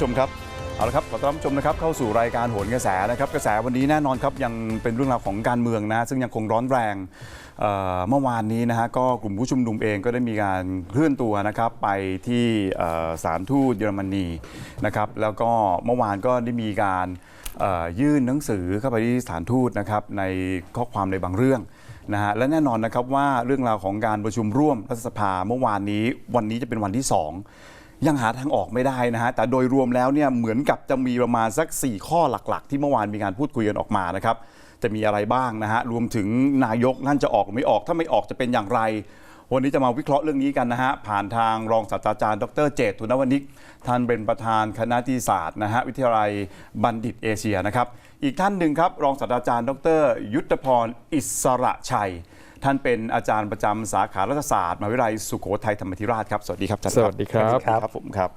ผู้ชมครับเอาละครับขอต้อนรับผู้ชมนะครับเข้าสู่รายการโหนกระแสนะครับกระแสวันนี้แน่นอนครับยังเป็นเรื่องราวของการเมืองนะซึ่งยังคงร้อนแรงเมื่อวานนี้นะฮะก็กลุ่มผู้ชุมนุมเองก็ได้มีการเคลื่อนตัวนะครับไปที่สารทูตเยอรมนีนะครับแล้วก็เมื่อวานก็ได้มีการยื่นหนังสือเข้าไปที่สถานทูตนะครับในข้อความในบางเรื่องนะฮะและแน่นอนนะครับว่าเรื่องราวของการประชุมร่วมรัฐสภาเมื่อวานนี้วันนี้จะเป็นวันที่ 2 ยังหาทางออกไม่ได้นะฮะแต่โดยรวมแล้วเนี่ยเหมือนกับจะมีประมาณสัก 4 ข้อหลัก ๆ ที่เมื่อวานมีการพูดคุยกันออกมานะครับจะมีอะไรบ้างนะฮะรวมถึงนายกนั่นจะออกหรือไม่ออก ถ้าไม่ออกจะเป็นอย่างไร วันนี้จะมาวิเคราะห์เรื่องนี้กันนะฮะผ่านทางรองศาสตราจารย์ ดรเจตทุนวนิกท่านเป็นประธานคณะนิติศาสตร์นะฮะวิทยาลัยบัณฑิตเอเชียนะครับอีกท่านหนึ่งครับรองศาสตราจารย์ ดร ยุทธพรอิสระชัย ท่านเป็นอาจารย์ประจำสาขารัฐศาสตร์มหาวิทยาลัยสุโขทัยธรรมธิราชครับสวัสดีครับอาจารย์สวัสดีครับสวัสดีครับผมครับ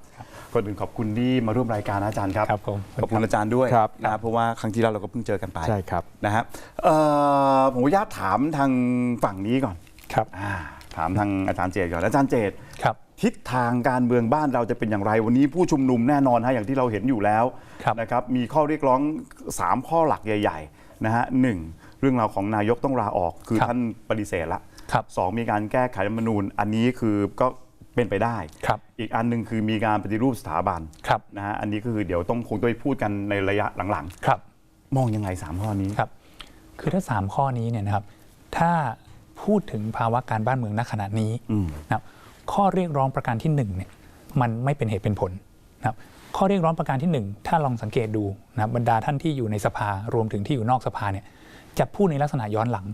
คนอื่นขอบคุณที่มาร่วมรายการนะอาจารย์ครับครับผมขอบคุณอาจารย์ด้วยครับนะครับเพราะว่าครั้งที่แล้วเราก็เพิ่งเจอกันไปใช่ครับนะฮะเอ่อผมขออนุญาตถามทางฝั่งนี้ก่อนครับอ่าถามทางอาจารย์เจตก่อนอาจารย์เจตครับทิศทางการเมืองบ้านเราจะเป็นอย่างไร วันนี้ผู้ชุมนุมแน่นอนฮะอย่างที่เราเห็นอยู่แล้วครับนะครับมีข้อเรียกร้อง 3 ข้อหลักใหญ่ ๆนะฮะหนึ่ง เรื่องราวของนายกต้องลาออกคือครับท่านปฏิเสธละครับสองมีการแก้ไขรัฐธรรมนูญ อันนี้คือก็เป็นไปได้ ครับ อีกอันหนึ่งคือมีการปฏิรูปสถาบันครับนะฮะอันนี้ก็คือเดี๋ยวต้องคงต้องไปพูดกันในระยะหลังครับ ๆ มองยังไงสามข้อนี้ ครับ คือถ้า 3 ข้อนี้เนี่ยนะครับ ถ้าพูดถึงภาวะการบ้านเมืองณขณะนี้อืม นะครับข้อเรียกร้องประการที่1เนี่ยมันไม่เป็นเหตุเป็นผลนะครับข้อเรียกร้องประการที่ 1 ถ้าลองสังเกตดูนะครับบรรดาท่านที่อยู่ในสภารวมถึงที่อยู่นอกสภาเนี่ย จะพูดในลักษณะย้อนหลัง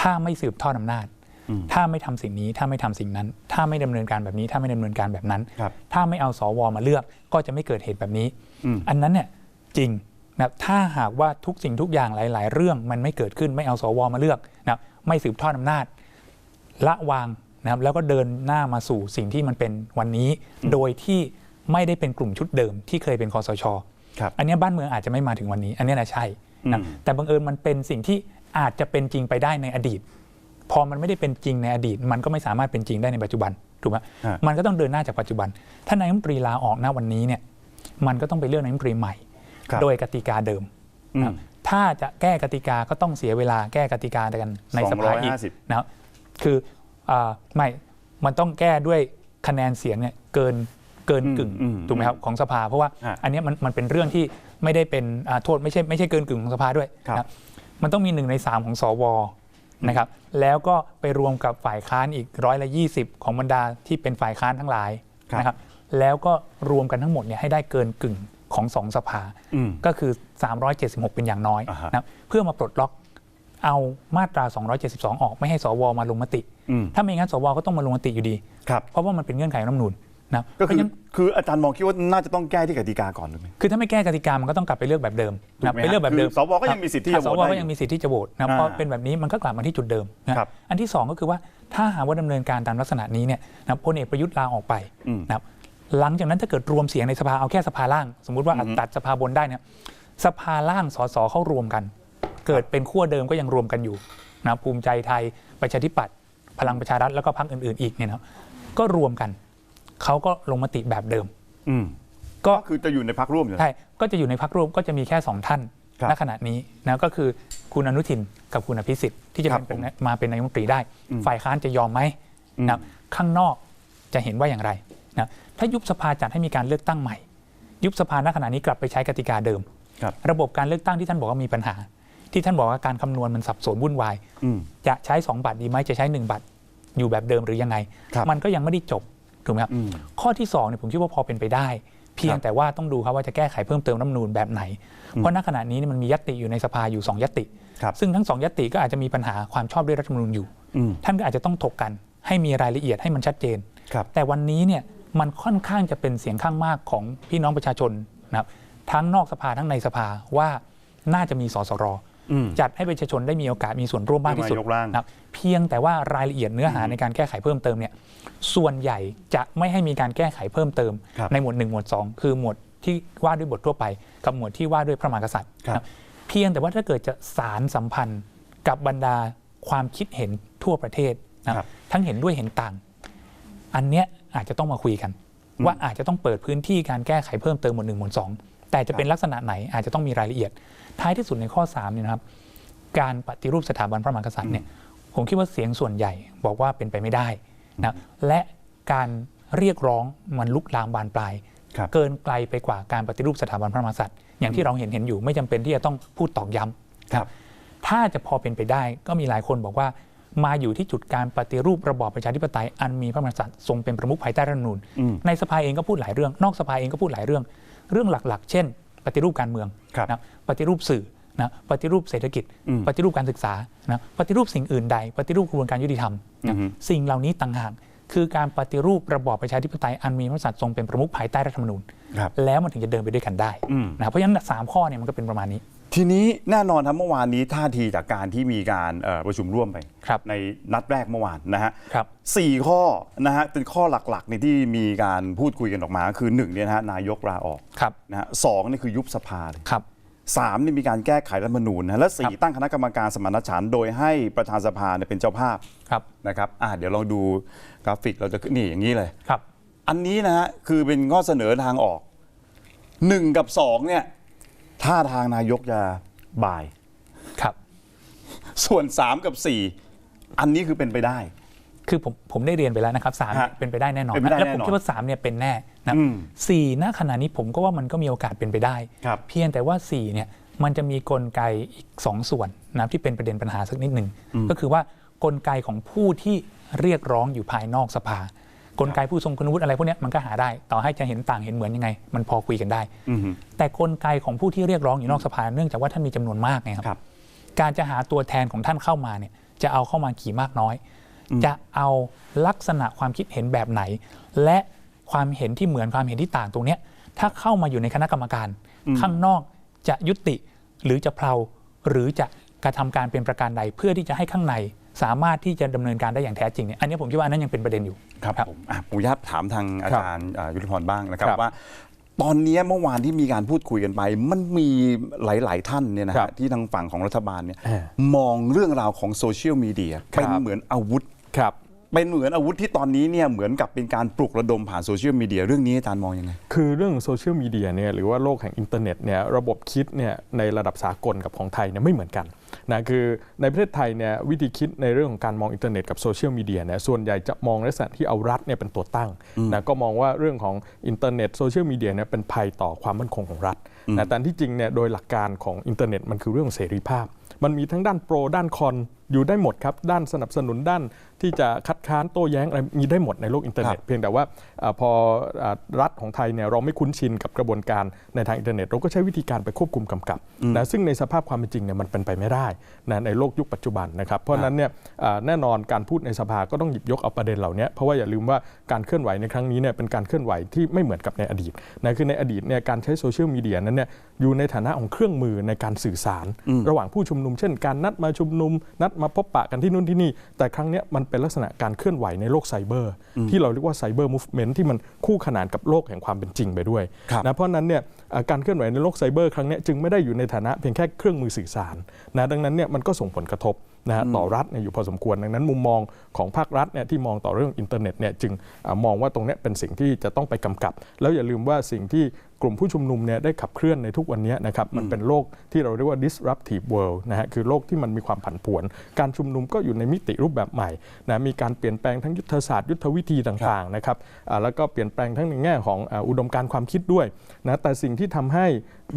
ถ้าไม่สืบทอดอำนาจอืมถ้าไม่ทำสิ่งนี้ถ้าไม่ทำสิ่งนั้น ถ้าไม่ดำเนินการแบบนี้ ถ้าไม่ดำเนินการแบบนั้นครับถ้าไม่เอาสวมาเลือก ก็จะไม่เกิดเหตุแบบนี้อืมอันนั้นเนี่ยจริงนะครับถ้าหากว่าทุกสิ่งทุกอย่างหลาย ๆ เรื่องมันไม่เกิดขึ้นไม่เอาสวมาเลือกนะครับไม่สืบทอดอำนาจ ละวางนะครับแล้วก็เดินหน้ามาสู่สิ่งที่มันเป็นวันนี้ โดยที่ไม่ได้เป็นกลุ่มชุดเดิมที่เคยเป็นคอสชครับอันเนี้ยบ้านเมืองอาจจะไม่มาถึงวันนี้ อันเนี้ยนะใช่ นะอืมแต่บังเอิญมันเป็นสิ่งที่อาจจะเป็นจริงไปได้ในอดีต พอมันไม่ได้เป็นจริงในอดีต มันก็ไม่สามารถเป็นจริงได้ในปัจจุบันถูกไหมฮะมันก็ต้องเดินหน้าจากปัจจุบัน ถ้านายกรัฐมนตรีลาออกณวันนี้เนี่ยมันก็ต้องไปเลือกนายกรัฐมนตรีใหม่ครับโดยกติกาเดิมอืมนะครับถ้าจะแก้กติกาก็ต้องเสียเวลาแก้กติกากันในสภาอีก250นะครับคืออาไม่มันต้องแก้ด้วยคะแนนเสียงเนี่ยเกินเกินอืมกึ่งอืมถูกไหมครับของสภา เพราะว่าฮะอันเนี้ยมันมันเป็นเรื่องที่ ไม่ได้เป็นอ่าโทษไม่ใช่ไม่ใช่เกินกึ่งของสภาด้วยครับนะมันต้องมีหนึ่งในสามของสวนะครับแล้วก็ไปรวมกับฝ่ายค้านอีกร้อยละยี่สิบของบรรดาที่เป็นฝ่ายค้านทั้งหลายครับนะครับแล้วก็รวมกันทั้งหมดเนี่ยให้ได้เกินกึ่งของสองสภาอืมก็คือ 376 เป็นอย่างน้อยอ่าฮะนะครับเพื่อมาปลดล็อกเอามาตรา 272 ออกไม่ให้สวมาลงมติอืมถ้าไม่งั้นสวก็ต้องมาลงมติอยู่ดีครับเพราะว่ามันเป็นเงื่อนไขของรัฐธรรมนูญ นะครับก็เพคือราะฉะนั้นคืออาจารย์มองคิดว่าน่าจะต้องแก้ที่กติกาก่อนถูกไหมคือถ้าไม่แก้กติกามันก็ต้องกลับไปเลือกแบบเดิมนะครับถูกไหมไปเลือกแบบเดิมคือสวก็ยังมีสิทธิ์ที่จะโหวตสวได้อยู่ก็ยังมีสิทธิ์ที่จะโหวตนะครับอ่าเพราะเป็นแบบนี้มันก็กลับมาที่จุดเดิมนะครับอันที่สองก็คือว่าถ้าหากว่าดำเนินการตามลักษณะนี้เนี่ยนะครับพลเอกประยุทธ์ลาออกไปอืมนะครับหลังจากนั้นถ้าเกิดรวมเสียงในสภาเอาแค่สภาล่าง สมมุติว่าอือฮึตัดสภาบนได้เนี่ยสภาล่างสสเข้ารวมกัน เกิดเป็นขั้วเดิมก็ยังรวมกันอยู่นะภูมิใจไทยประชาธิปัตย์พลังประชารัฐแล้วก็พรรคอื่นๆอีกเนี่ยนะครับก็รวมกัน เขาก็ลงมติแบบเดิมอืมก็ก็คือจะอยู่ในพักร่วมอยู่ใช่ก็จะอยู่ในพักร่วมก็จะมีแค่2ท่านครับณขณะนี้นะก็คือคุณอนุทินกับคุณอภิสิทธิ์ที่จะครับเป็นมาเป็นนายกรัฐมนตรีได้อืมฝ่ายค้านจะยอมไหมอืมนะข้างนอกจะเห็นว่าอย่างไรนะถ้ายุบสภาจัดให้มีการเลือกตั้งใหม่ ยุบสภาณขณะนี้กลับไปใช้กติกาเดิมครับระบบการเลือกตั้งที่ท่านบอกว่ามีปัญหา ที่ท่านบอกว่าการคำนวณมันสับสนวุ่นวายอืมจะใช้ 2บัตรดีไหมจะใช้ 1บัตรอยู่แบบเดิมหรือยังไงครับมันก็ยังไม่ได้จบ ถูกไหมครับอืมข้อที่2เนี่ยผมคิดว่าพอเป็นไปได้ เพียคงรับแต่ว่าต้องดูครับว่าจะแก้ไขเพิ่มเติมรัฐธรรมนูญแบบไหน เพราะณขณะนี้เนี่ยมันมียติอยู่ในสภาอยู่ 2ยติครับซึ่งทั้ง2ยติก็อาจจะมีปัญหาความชอบด้วยรัฐธรรมนูญอยู่อืมท่านก็อาจจะต้องถกกันให้มีรายละเอียดให้มันชัดเจนครับแต่วันนี้เนี่ยมันค่อนข้างจะเป็นเสียงข้างมากของพี่น้องประชาชนนะครับทั้งนอกสภาทั้งในสภาว่าน่าจะมีสสรอืม จัดให้ประชาชนได้มีโอกาสมีส่วนร่วมมากที่สุดเพื่อมายกร่างนะครับเพียงแต่ว่ารายละเอียดเนื้อหาในการแก้ไขเพิ่มเติมเนี่ยส่วนใหญ่จะไม่ให้มีการแก้ไขเพิ่มเติมครับในหมวด1หมวด2 คือหมวดที่ว่าด้วยบททั่วไป กับหมวดที่ว่าด้วยพระมหากษัตริย์ครับนะเพียงแต่ว่าถ้าเกิดจะสารสัมพันธ์กับบรรดาความคิดเห็นทั่วประเทศนะครับทั้งเห็นด้วยเห็นต่าง อันเนี้ยอาจจะต้องมาคุยกัน ว่าอาจจะต้องเปิดพื้นที่การแก้ไขเพิ่มเติมหมวดหนึ่งหมวดสองแต่จะเป็นลักษณะไหนอาจจะต้องมีรายละเอียด ท้ายที่สุดในข้อ3เนี่ยนะครับการปฏิรูปสถาบันพระมหากษัตริย์เนี่ยผมคิดว่าเสียงส่วนใหญ่บอกว่าเป็นไปไม่ได้นะและการเรียกร้องมันลุกลามบานปลายครับเกินไกลไปกว่าการปฏิรูปสถาบันพระมหากษัตริย์ อย่างที่เราเห็นเห็นอยู่ไม่จำเป็นที่จะต้องพูดตอกย้ำครับ ถ้าจะพอเป็นไปได้ก็มีหลายคนบอกว่า มาอยู่ที่จุดการปฏิรูประบอบประชาธิปไตยอันมีพระมหากษัตริย์ทรงเป็นประมุขภายใต้รัฐธรรมนูญอืมในสภาเองก็พูดหลายเรื่อง นอกสภาเองก็พูดหลายเรื่อง เรื่องหลักๆ เช่น ปฏิรูปการเมืองครับนะปฏิรูปสื่อนะปฏิรูปเศรษฐกิจอืมปฏิรูปการศึกษานะปฏิรูปสิ่งอื่นใด ปฏิรูปกระบวนการยุติธรรมนะอือฮึสิ่งเหล่านี้ต่างหากคือการปฏิรูประบอบประชาธิปไตยอันมีพระมหากษัตริย์ทรงเป็นประมุขภายใต้รัฐธรรมนูญครับแล้วมันถึงจะเดินไปด้วยกันได้อืมนะเพราะฉะนั้นสามข้อเนี่ยมันก็เป็นประมาณนี้ ทีนี้แน่นอนครับเมื่อวานนี้ท่าทีจากการที่มีการเอ่อประชุมร่วมไปครับในนัดแรกเมื่อวานนะฮะครับสี่ข้อนะฮะเป็นข้อหลักๆในที่มีการพูดคุยกันออกมา คือหนึ่งเนี่ยนะฮะนายกลาออกครับนะฮะสองนี่คือยุบสภาเลยครับสามนี่มีการแก้ไขรัฐธรรมนูญนะและสี่ครับตั้งคณะกรรมการสมานฉันท์โดยให้ประธานสภาเนี่ยเป็นเจ้าภาพครับนะครับอะเดี๋ยวลองดูกราฟิกเราจะขึ้นนี่อย่างนี้เลยครับ อันนี้นะฮะคือเป็นข้อเสนอทางออกหนึ่งกับสองเนี่ย ท่าทางนายกจะบ่าย ครับ ส่วน 3 กับ 4 อันนี้คือเป็นไปได้ คือผมผมได้เรียนไปแล้วนะครับสามฮะเนี่ยเป็นไปได้แน่นอนเป็นไปได้และแน่ผมนอนคิดว่าสามเนี่ยเป็นแน่นะอืมสี่ณขณะนี้ผมก็ว่ามันก็มีโอกาสเป็นไปได้ ครับ เพียงแต่ว่าสี่เนี่ยมันจะมีกลไกอีกสองส่วนนะที่เป็นประเด็นปัญหาสักนิดหนึ่งก็คือว่ากลไกของผู้ที่เรียกร้องอยู่ภายนอกสภา กลไกผู้ทรงคุณวุฒิอะไรพวกเนี้ยมันก็หาได้ ต่อให้จะเห็นต่างเห็นเหมือนยังไง มันพอคุยกันได้อือฮึแต่กลไกของผู้ที่เรียกร้องอยู่นอกสภาเนื่องจากว่าท่านมีจำนวนมากไงครับครับ การจะหาตัวแทนของท่านเข้ามาเนี่ยจะเอาเข้ามากี่มากน้อย จะเอาลักษณะความคิดเห็นแบบไหน และความเห็นที่เหมือนความเห็นที่ต่างตรงเนี้ยถ้าเข้ามาอยู่ในคณะกรรมการ ข้างนอกจะยุติหรือจะเพลาหรือจะกระทำการเป็นประการใดเพื่อที่จะให้ข้างใน สามารถที่จะดำเนินการได้อย่างแท้จริงเนี่ยอันนี้ผมคิดว่าอันนั้นยังเป็นประเด็นอยู่ครับครับผมอะผมอยากถามทางอาจารย์อ่ายุทธพรบ้างนะครับครับว่าตอนนี้เมื่อวานที่มีการพูดคุยกันไป มันมีหลาย ๆ ท่านเนี่ยนะครัฮะบที่ทางฝั่งของรัฐบาลเนี่ยอ่ามองเรื่องราวของโซเชียลมีเดียครับเป็นเหมือนอาวุธครับ เป็นเหมือนอาวุธที่ตอนนี้เนี่ยเหมือนกับเป็นการปลุกระดมผ่านโซเชียลมีเดียเรื่องนี้อาจารย์มองยังไง คือเรื่องโซเชียลมีเดียเนี่ยหรือว่าโลกแห่งอินเทอร์เน็ตเนี่ยระบบคิดเนี่ยในระดับสากลกับของไทยเนี่ยไม่เหมือนกันนะคือในประเทศไทยเนี่ยวิธีคิดในเรื่องของการมองอินเทอร์เน็ตกับโซเชียลมีเดียเนี่ยส่วนใหญ่จะมองในลักษณะที่เอารัฐเนี่ยเป็นตัวตั้งนะก็มองว่าเรื่องของอินเทอร์เน็ตโซเชียลมีเดียเนี่ยเป็นภัยต่อความมั่นคงของรัฐนะแต่ที่จริงเนี่ยโดยหลักการของอินเทอร์เน็ตมันคือเรื่องของเสรีภาพ มันมีทั้งด้านโปรด้านคอน อยู่ได้หมดครับด้านสนับสนุนด้านที่จะคัดค้านโต้แย้งอะไรมีได้หมดในโลกอินเทอร์เน็ตครับเพียงแต่ว่าอาพออารัฐของไทยเนี่ยเราไม่คุ้นชินกับกระบวนการในทางอินเทอร์เน็ต เราก็ใช้วิธีการไปควบคุมกำกับนะซึ่งในสภาพความเป็นจริงเนี่ยมันเป็นไปไม่ได้นะในโลกยุคปัจจุบันนะครับเพราะฉะนั้นเนี่ยอ่าแน่นอนการพูดในสภาก็ต้องหยิบยกเอาประเด็นเหล่านี้เพราะว่าอย่าลืมว่าการเคลื่อนไหวในครั้งนี้เนี่ยเป็นการเคลื่อนไหวที่ไม่เหมือนกับในอดีตนะคือในอดีตเนี่ยการใช้โซเชียลมีเดียนั้นเนี่ยอยู่ในฐานะของเครื่องมือในการสื่อสาร ระหว่างผู้ชุมนุมเช่น การนัดมาชุมนุมนัดมาพบปะกันที่นู่นที่นี่ แต่ครั้งเนี้ยมันเป็นลักษณะการเคลื่อนไหวในโลกไซเบอร์ ที่เราเรียกว่าไซเบอร์มูฟเมนต์ที่มันคู่ขนานกับโลกแห่งความเป็นจริงไปด้วยครับนะเพราะฉะนั้นเนี่ยเอ่อการเคลื่อนไหวในโลกไซเบอร์ครั้งเนี้ยจึงไม่ได้อยู่ในฐานะเพียงแค่เครื่องมือสื่อสารนะดังนั้นเนี่ยมันก็ส่งผลกระทบนะฮะต่อรัฐเนี่ยอยู่พอสมควรดังนั้นมุมมองของภาครัฐเนี่ยที่มองต่อเรื่องอินเทอร์เน็ตเนี่ยจึงเอ่อมองว่าตรงเนี้ยเป็นสิ่งที่จะต้องไปกำกับ แล้วอย่าลืมว่าสิ่งที่ กลุ่มผู้ชุมนุมเนี่ยได้ขับเคลื่อนในทุกวันเนี้ยนะครับมันเป็นโลกที่เราเรียกว่า disruptive world นะฮะคือโลกที่มันมีความผันผวน การชุมนุมก็อยู่ในมิติรูปแบบใหม่นะมีการเปลี่ยนแปลงทั้งยุทธศาสตร์ยุทธวิธีต่างๆนะครับอ่าแล้วก็เปลี่ยนแปลงทั้งในแง่ของอ่าอุดมการณ์ความคิดด้วยนะแต่สิ่งที่ทำให้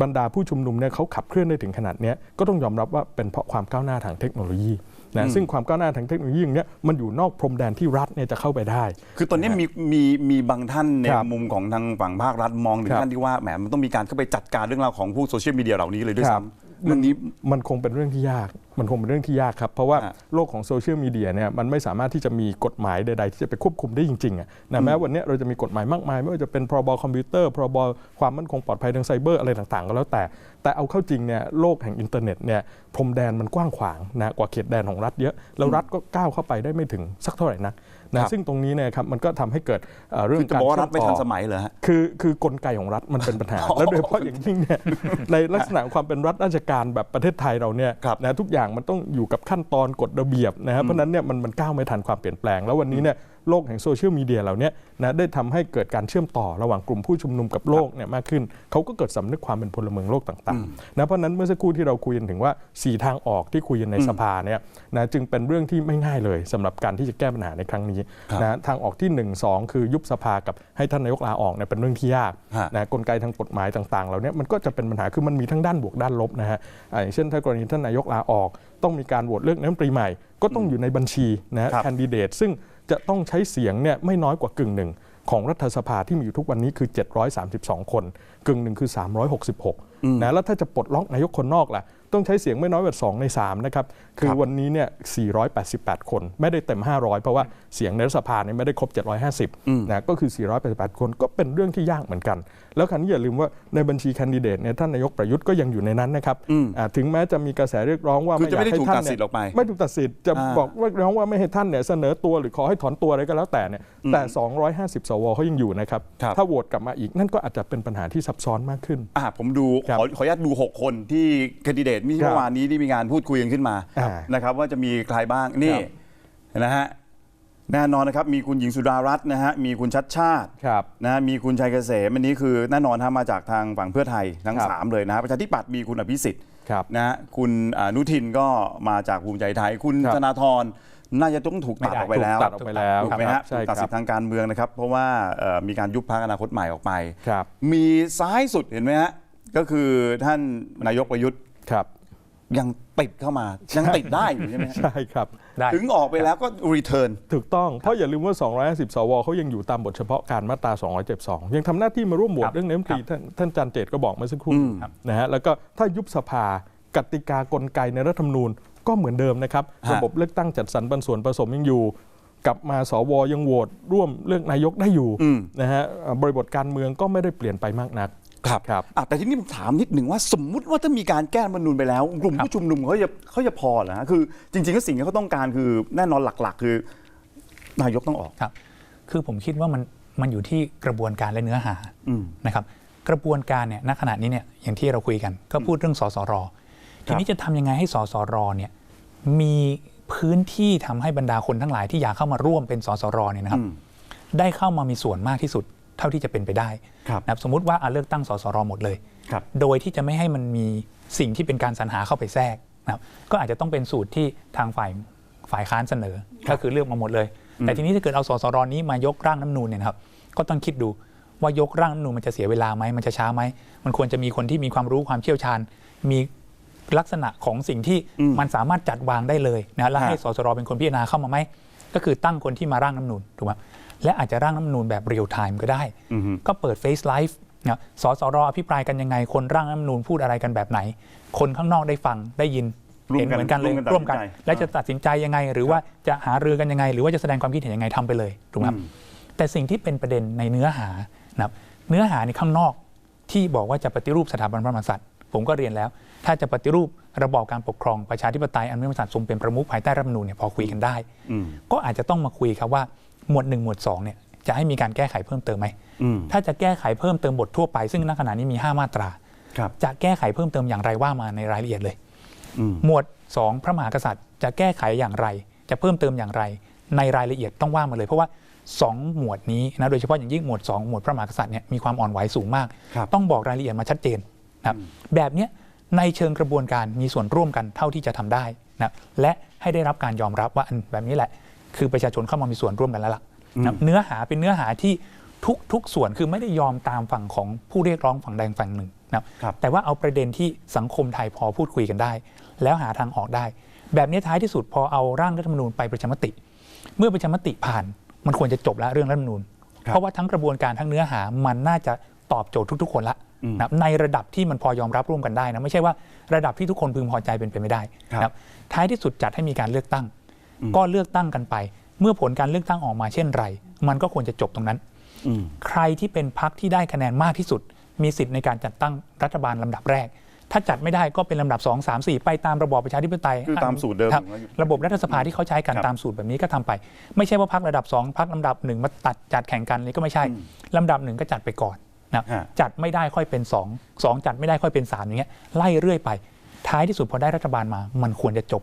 บรรดาผู้ชุมนุมเนี่ยเขาขับเคลื่อนได้ถึงขนาดเนี้ยก็ต้องยอมรับว่าเป็นเพราะความก้าวหน้าทางเทคโนโลยี นะซึ่งความก้าวหน้าทางเทคโนโลยีอย่างเนี้ยมันอยู่นอกพรมแดนที่รัฐเนี่ยจะเข้าไปได้ คือตอนนี้มีมีมีบางท่านในครับมุมของทางฝั่งภาครัฐมองถึงครับขั้นที่ว่าแหมมันต้องมีการเข้าไปจัดการเรื่องราวของผู้โซเชียลมีเดียเหล่านี้เลยด้วยครับซ้ำ เรื่องนี้มันคงเป็นเรื่องที่ยาก มันคงเป็นเรื่องที่ยากครับ เพราะว่าฮะโลกของโซเชียลมีเดียเนี่ยมันไม่สามารถที่จะมีกฎหมายใด ๆ ที่จะไปควบคุมได้จริงๆอะนะแม้วันเนี้ยเราจะมีกฎหมายมากมาย ไม่ว่าจะเป็นพรบคอมพิวเตอร์พรบความมั่นคงปลอดภัยทางไซเบอร์อะไรต่างๆ ก็แล้วแต่ แต่เอาเข้าจริงเนี่ยโลกแห่งอินเทอร์เน็ตเนี่ยพรมแดนมันกว้างขวางนะกว่าเขตแดนของรัฐเยอะแล้วรัฐก็ก้าวเข้าไปได้ไม่ถึงสักเท่าไหร่นักครั นะบซึ่งตรงนี้เนี่ยครับมันก็ทำให้เกิดเอ่อเรื่อคืงอจะการบอกว่าเชื่รัอฐมไม่ต่ทันอสมัยเหรอฮะคือคือกลไกของรัฐมันเป็นปัญหา แล้วโดยเฉพาะอย่างยิ่งเนี่ยในลักษณะของความเป็นรัฐราชการแบบประเทศไทยเราเนี่ยครับนะทุกอย่างมันต้องอยู่กับขั้นตอนกฎระเบียบนะครับเพราะฉะนั้นเนี่ยมันมันก้าวไม่ทันความเปลี่ยนแปลง แล้ววันนี้เนี่ย โลกแห่งโซเชียลมีเดียเหล่าเนี้ยนะได้ทำให้เกิดการเชื่อมต่อระหว่างกลุ่มผู้ชุมนุมกับโลกเนี่ยมากขึ้น เขาก็เกิดสำนึกความเป็นพลเมืองโลกต่างๆนะเพราะฉะนั้นเมื่อสักครู่ที่เราคุยกันถึงว่า 4 ทางออกที่คุยกันในสภาเนี่ยนะจึงเป็นเรื่องที่ไม่ง่ายเลยสำหรับการที่จะแก้ปัญหาในครั้งนี้ครับนะทางออกที่ 1 2 คือยุบสภากับให้ท่านนายกลาออกเนี่ยเป็นเรื่องที่ยากฮะนะกลไกทางกฎหมายต่างๆเหล่านี้มันก็จะเป็นปัญหาคือมันมีทั้งด้านบวกด้านลบนะฮะอ่าอย่างเช่นถ้ากรณีท่านนายกลาออก ต้องมีการโหวตเลือกนายกรัฐมนตรีใหม่ ก็ต้องอยู่ในบัญชีนะฮะครับแคนดิเดตซึ่ง จะต้องใช้เสียงเนี่ยไม่น้อยกว่ากึ่งหนึ่งของรัฐสภาที่มีอยู่ทุกวันนี้คือ 732 คน กึ่งหนึ่งคือ 366 นะแล้วถ้าจะปลดล็อกนายกคนนอกล่ะต้องใช้เสียงไม่น้อยกว่า2ใน3นะครับคือครับวันนี้เนี่ย 488 คนไม่ได้เต็ม 500 เพราะว่าเสียงในรัฐสภาเนี่ยไม่ได้ครบ 750นะก็คือ 488 คนก็เป็นเรื่องที่ยากเหมือนกัน แล้วคราวนี้อย่าลืมว่าในบัญชีแคนดิเดตเนี่ยท่านนายกประยุทธ์ก็ยังอยู่ในนั้นนะครับอ่าถึงแม้จะมีกระแสเรียกร้องว่าคือจะไม่ได้ยาถูกให้ตัท่าดนสิทธิ์ออกไปไม่ถูกตัดสิทธิ์จะอ่าบอกว่าร้องว่าไม่ให้ท่านเนี่ยเสนอตัวหรือขอให้ถอนตัวอะไรก็แล้วแต่เนี่ยแต่ 250 สวเขายังอยู่นะครับครับถ้าโหวตกลับมาอีกนั่นก็อาจจะเป็นปัญหาที่ซับซ้อนมากขึ้นอะผมดูครับขอขออนุญาตดู 6 คนที่แคนดิเดตที่ครับเมื่อวานนี้ที่มีการพูดคุยกันขึ้นมาอ่านะครับว่าจะมีใครบ้างนี่ครับนะฮะแน่นอนนะครับมีคุณหญิงสุดารัตน์นะฮะมีคุณชัดชาติครับนะฮะมีคุณชัยเกษมอันนี้คือแน่นอนทมาจากทางฝั่งเพื่อไทยทั้งครับสามเลยนะฮะประชาธิปัตย์มีคุณอภิสิทธิ์ครับนะฮะคุณอนุทินก็มาจากภูมิใจไทย คุณครับธนาธรน่าจะต้องถูกตัดออกไปแล้วถูกตัดออกไปแล้วถูกไหมครัฮะบใช่ถูกตัดคสิรัทบธิ์ทางการเมืองนะครับ เพราะว่าเอ่อมีการยุบพักอนาคตใหม่ออกไปครับมีซ้ายสุดเห็นไหมฮะ ก็คือท่านนายกประยุทธ์ครับยังติดเข้ามา ยังติดได้อยู่ใช่ไหมฮะใช่ครับได้ถึงออกไปแล้วก็รีเทิร์นถูกต้อง เพราะอย่าลืมว่า 250 สวเขายังอยู่ตามบทเฉพาะการมาตรา 272 ยังทำหน้าที่มาร่วมโหวครัตบเรื่องนายกรัฐมนตรีท่านท่านจันเจตก็บอกเมื่อสักครู่อืมนะฮะแล้วก็ถ้ายุบสภากติกากลไกในรัฐธรรมนูญก็เหมือนเดิมนะครับฮะระบบเลือกตั้งจัดสรรปันส่วนผสมยังอยู่ กลับมาสวยังโหวตร่วมเลือกนายกได้อยู่อืมนะฮะอ่าบริบทการเมืองก็ไม่ได้เปลี่ยนไปมากนัก ครับครับอะแต่ทีนี้ผมถามนิดหนึ่งว่าสมมุติว่าถ้ามีการแก้รัฐธรรมนูญไปแล้วกลุ่มผู้ชุมนุมเขาจะเขาจะพอเหรอฮะคือ จริงๆแล้วสิ่งที่เขาต้องการคือแน่นอนหลัก ๆ คือนายกต้องออกครับ คือผมคิดว่ามันมันอยู่ที่กระบวนการและเนื้อหาอืมนะครับกระบวนการเนี่ยณขณะนี้เนี่ยอย่างที่เราคุยกัน ก็พูดเรื่องสสรทีนี้จะทำยังไงให้สสรเนี่ยมีพื้นที่ทำให้บรรดาคนทั้งหลายที่อยากเข้ามาร่วมเป็นสสรเนี่ยนะครับอืมได้เข้ามามีส่วนมากที่สุดเท่าที่จะเป็นไปได้ครับนะครับสมมติว่าอะเลือกตั้งสสรหมดเลยครับโดยที่จะไม่ให้มันมีสิ่งที่เป็นการสรรหาเข้าไปแทรกนะครับก็อาจจะต้องเป็นสูตรที่ทางฝ่ายฝ่ายค้านเสนอ ก็คือเลือกมาหมดเลย แต่ทีนี้ถ้าเกิดเอาสสรนี้มายกร่างน้ำนูนเนี่ยนะครับก็ต้องคิดดูว่ายกร่างน้ำนูนมันจะเสียเวลาไหมมันจะช้าไหมมันควรจะมีคนที่มีความรู้ความเชี่ยวชาญ มีลักษณะของสิ่งที่อืมมันสามารถจัดวางได้เลยนะแล้วฮะให้สสรเป็นคนพิจารณาเข้ามาไหมก็คือตั้งคนที่มาร่างน้ำนูนถูกไหม และอาจจะร่างน้ำนูนแบบเรียลไทม์ก็ได้อือฮึก็เปิด Face Live นะสสรอภิปรายกันยังไง คนร่างรัฐธรรมนูญพูดอะไรกันแบบไหน คนข้างนอกได้ฟังได้ยินร่วมเห็นกันเหมือนกันเลยร่ร่ววมมกักันนตัดสินใจและจะตัดสินใจยังไง หรือว่าจะหารือกันยังไง หรือว่าจะแสดงความคิดเห็นยังไงทำไปเลยถูกไหมครับอืมแต่สิ่งที่เป็นประเด็นในเนื้อหานะครับเนื้อหาในข้างนอกที่บอกว่าจะปฏิรูปสถาบันพระมหากษัตริย์ ผมก็เรียนแล้ว ถ้าจะปฏิรูประบอบการปกครองประชาธิปไตยอันมีพระมหากษัตริย์ทรงเป็นประมุขภายใต้รัฐธรรมนูญเนี่ยพอคุยกันได้อืมก็อาจจะต้องมาคุยครับว่า หมวดหนึ่งหมวดสองเนี่ยจะให้มีการแก้ไขเพิ่มเติมไหมอืมถ้าจะแก้ไขเพิ่มเติมบททั่วไป ซึ่งณขณะนี้มี 5 มาตราครับจะแก้ไขเพิ่มเติมอย่างไรว่ามาในรายละเอียดเลยอืมหมวด 2 พระมหากษัตริย์ จะแก้ไขอย่างไร จะเพิ่มเติมอย่างไร ในรายละเอียดต้องว่ามาเลย เพราะว่า 2 หมวดนี้นะโดยเฉพาะอย่างยิ่งหมวด 2 หมวดพระมหากษัตริย์เนี่ยมีความอ่อนไหวสูงมากครับต้องบอกรายละเอียดมาชัดเจนนะครับแบบเนี้ยในเชิงกระบวนการมีส่วนร่วมกันเท่าที่จะทำได้นะและให้ได้รับการยอมรับว่าอันแบบนี้แหละ คือประชาชนเข้ามามีส่วนร่วมกันแล้วล่ะนะเนื้อหาเป็นเนื้อหาที่ทุกทุกส่วนคือไม่ได้ยอมตามฝั่งของผู้เรียกร้องฝั่งใดฝั่งหนึ่งนะครับครับแต่ว่าเอาประเด็นที่สังคมไทยพอพูดคุยกันได้ แล้วหาทางออกได้ แบบนี้ท้ายที่สุดพอเอาร่างรัฐธรรมนูญไปประชามติ เมื่อประชามติผ่าน มันควรจะจบแล้วเรื่องรัฐธรรมนูญครับเพราะว่าทั้งกระบวนการทั้งเนื้อหามันน่าจะตอบโจทย์ทุก ๆ คนละอืมนะครับในระดับที่มันพอยอมรับร่วมกันได้นะไม่ใช่ว่าระดับที่ทุกคนพึงพอใจเป็นไปไม่ได้ครับนะครับท้ายที่สุดจัดให้มีการเลือกตั้ง ก็เลือกตั้งกันไป เมื่อผลการเลือกตั้งออกมาเช่นไร มันก็ควรจะจบตรงนั้นอืมใครที่เป็นพักที่ได้คะแนนมากที่สุด มีสิทธิ์ในการจัดตั้งรัฐบาลลำดับแรก ถ้าจัดไม่ได้ก็เป็นลำดับ 2 3 4 ไปตามระบอบประชาธิปไตยคือตามสูตรเดิมครับของเราอยู่ระบบรัฐสภาที่เขาใช้กันครับตามสูตรแบบนี้ก็ทำไป ไม่ใช่ว่าพักระดับ 2พักลำดับหนึ่งมาตัดจัดแข่งกันนี่ก็ไม่ใช่ลำดับหนึ่งก็จัดไปก่อนนะฮะจัดไม่ได้ค่อยเป็น 2 2 จัดไม่ได้ค่อยเป็น3อย่างเงี้ยไล่เรื่อยไป ท้ายที่สุดพอได้รัฐบาลมา มันควรจะจบ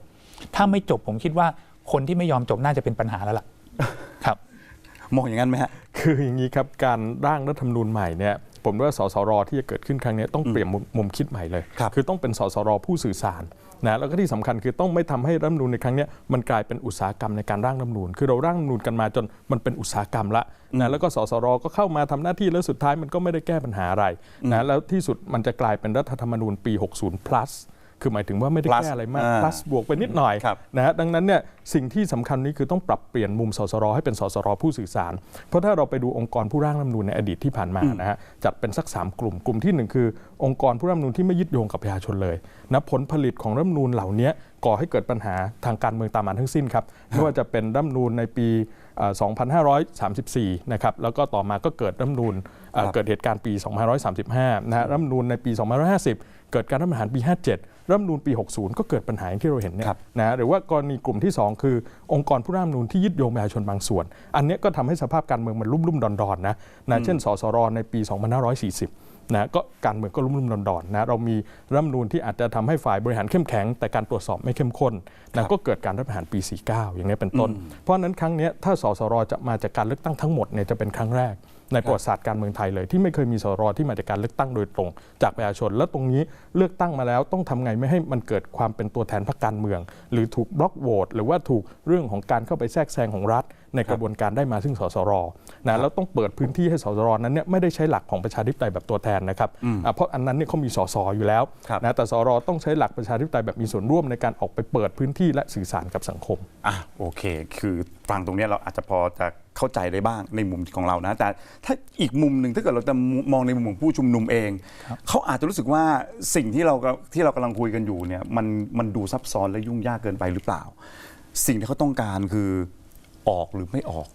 ถ้าไม่จบผมคิดว่า คนที่ไม่ยอมจบน่าจะเป็นปัญหาแล้วล่ะครับ มองอย่างนั้นไหมฮะคืออย่างนี้ครับการร่างรัฐธรรมนูญใหม่เนี่ยผมว่าสสรที่จะเกิดขึ้นครั้งนี้ต้องเปลี่ยนมุมมุมคิดใหม่เลยครับอต้องเป็นสสรผู้สื่อสารนะแล้วก็ที่สำคัญคือต้องไม่ทำให้รัฐธรรมนูญในครั้งเนี้ยมันกลายเป็นอุตสาหกรรมในการร่างรัฐธรรมนูญคือเราร่างรัฐธรรมนูญกันมาจนมันเป็นอุตสาหกรรมละนะแล้วก็สสรก็เข้ามาทำหน้าที่แล้วสุดท้ายมันก็ไม่ได้แก้ปัญหาอะไรนะแล้วที่สุดมันจะกลายเป็นรัฐธรรมนูญปี 60 plus คือหมายถึงว่าไม่ได้ Plus แก้อะไรมาก อ่า plus บวกไปนิดหน่อยครับ นะฮะดังนั้นเนี่ยสิ่งที่สำคัญนี้คือต้องปรับเปลี่ยนมุมสสรให้เป็นสสรผู้สื่อสาร เพราะถ้าเราไปดูองค์กรผู้ร่างรัฐธรรมนูญในอดีตที่ผ่านมานะฮะจัดเป็นสัก 3 กลุ่มกลุ่มที่หนึ่งคือ องค์กรผู้ร่างรัฐธรรมนูญที่ไม่ยึดโยงกับประชาชนเลยนะผลผลิตของรัฐธรรมนูญเหล่านี้ก่อให้เกิดปัญหาทางการเมืองตามมาทั้งสิ้นครับไม่ว่าจะเป็นรัฐธรรมนูญในปีเอ่อ2534นะครับแล้วก็ต่อมาก็เกิดรัฐธรรมนูญเอ่อครับ เกิดเหตุการณ์ปี2535นะฮะรัฐธรรมนูญในปี2550 เกิดการรัฐประหารปี 57 รัฐธรรมนูญปี 60 ก็เกิดปัญหาอย่างที่เราเห็นเนี่ยครับนะหรือว่ากรณีกลุ่มที่ 2 คือ องค์กรผู้ร่างรัฐธรรมนูญที่ยึดโยงประชาชนบางส่วน อันเนี้ยก็ทำให้สภาพการเมืองมันรุ่มรุ่มดอนดอนๆนะนะเช่นสสรในปี 2540นะก็การเมืองก็รุ่มรุ่มดอนดอนๆนะเรามีรัฐธรรมนูญที่อาจจะทำให้ฝ่ายบริหารเข้มแข็ง แต่การตรวจสอบไม่เข้มข้นนะก็เกิดการรัฐประหารปี 49 อย่างนี้ยเป็นต้น เพราะฉะนั้นครั้งเนี้ยถ้าสสรจะมาจากการเลือกตั้งทั้งหมดเนี่ยจะเป็นครั้งแรก ในประวัติศาสตร์การเมืองไทยเลย ที่ไม่เคยมีสรที่มาจากการเลือกตั้งโดยตรง จากประชาชน และตรงนี้เลือกตั้งมาแล้วต้องทำไงไม่ให้มันเกิดความเป็นตัวแทนพรรคการเมือง หรือถูกบล็อกโหวตหรือว่าถูกเรื่องของการเข้าไปแทรกแซงของรัฐ ในกระบวนการได้มาซึ่งสสร นะแล้วต้องเปิดพื้นที่ให้สสรนั้นเนี่ยไม่ได้ใช้หลักของประชาธิปไตยแบบตัวแทนนะครับอะเพราะอันนั้นเนี่ยเขามีสสอยู่แล้วครับนะแต่สรต้องใช้หลักประชาธิปไตยแบบมีส่วนร่วมในการออกไปเปิดพื้นที่และสื่อสารกับสังคมอะโอเค คือฟังตรงเนี้ยเราอาจจะพอจะเข้าใจได้บ้างในมุมของเรานะ แต่ถ้าอีกมุมหนึ่งถ้าเกิดเราจะมองในมุมของผู้ชุมนุมเอง เขาอาจจะรู้สึกว่าสิ่งที่เราที่เรากำลังคุยกันอยู่เนี่ยมันมันดูซับซ้อนและยุ่งยากเกินไปหรือเปล่า สิ่งที่เขาต้องการคือออกหรือไม่ออก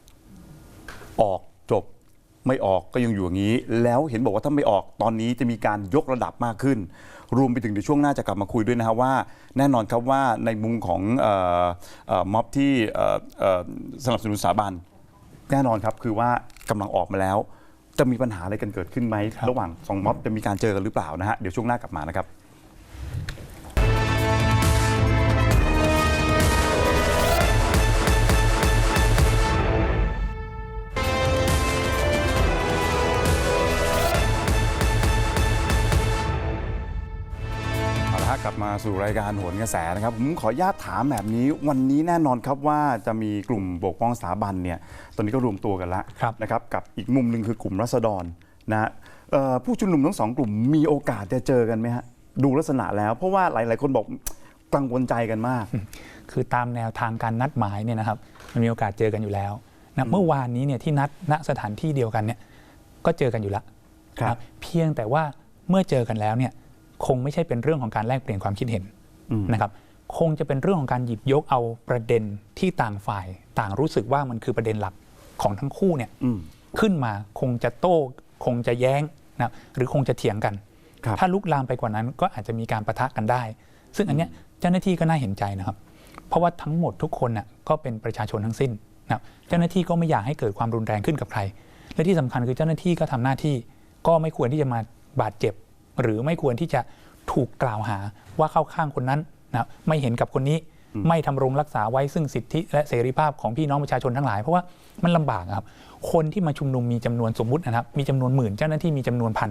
ออกจบไม่ออกก็ยังอยู่อย่างนี้ แล้วเห็นบอกว่าถ้าไม่ออกตอนนี้จะมีการยกระดับมากขึ้น รวมไปถึงในช่วงหน้าจะกลับมาคุยด้วยนะครับว่า แน่นอนครับว่าในมุมของเออเอ่อม็อบที่เอ่อเอ่อสนับสนุนสถาบัน แน่นอนครับคือว่ากำลังออกมาแล้ว จะมีปัญหาอะไรกันเกิดขึ้นไหมระหว่างสองม็อบจะมีการเจอกันหรือเปล่านะฮะเดี๋ยวช่วงหน้ากลับมานะครับ กลับมาสู่รายการโหนกระแสนะครับผมขออนุญาตถามแบบนี้วันนี้แน่นอนครับว่าจะมีกลุ่มปกป้องสถาบันเนี่ยตอนนี้ก็รวมตัวกันแล้วครับนะครับกับอีกมุมหนึ่งคือกลุ่มรัษฎรนะฮะเอ่อผู้ชุมนุมทั้งสองกลุ่มมีโอกาสจะเจอกันไหมฮะดูลักษณะแล้ว เพราะว่าหลาย ๆ คนบอกกังวลใจกันมาก คือตามแนวทางการนัดหมายเนี่ยนะครับมันมีโอกาสเจอกันอยู่แล้วนะเมื่อวานนี้เนี่ยที่นัดณสถานที่เดียวกันเนี่ยก็เจอกันอยู่แล้วครับนะเพียงแต่ว่าเมื่อเจอกันแล้วเนี่ย คงไม่ใช่เป็นเรื่องของการแลกเปลี่ยนความคิดเห็นอืมนะครับคงจะเป็นเรื่องของการหยิบยกเอาประเด็นที่ต่างฝ่าย ต่างรู้สึกว่ามันคือประเด็นหลักของทั้งคู่เนี่ยอืมขึ้นมาคงจะโต้คงจะแย้งนะหรือคงจะเถียงกันครับถ้าลุกลามไปกว่านั้นก็อาจจะมีการประทะกันได้ ซึ่งอันเนี้ยเจ้าหน้าที่ก็น่าเห็นใจนะครับ เพราะว่าทั้งหมดทุกคนน่ะก็เป็นประชาชนทั้งสิ้นนะครับเจ้าหน้าที่ก็ไม่อยากให้เกิดความรุนแรงขึ้นกับใคร และที่สำคัญคือเจ้าหน้าที่ก็ทำหน้าที่ ก็ไม่ควรที่จะมาบาดเจ็บ หรือไม่ควรที่จะถูกกล่าวหาว่าเข้าข้างคนนั้นนะครับไม่เห็นกับคนนี้ไม่ทำรงรักษาไว้ซึ่งสิทธิและเสรีภาพของพี่น้องประชาชนทั้งหลาย เพราะว่ามันลำบากอะครับ คนที่มาชุมนุมมีจำนวนสมมุตินะครับมีจำนวนหมื่นเจ้าหน้าที่มีจำนวนพัน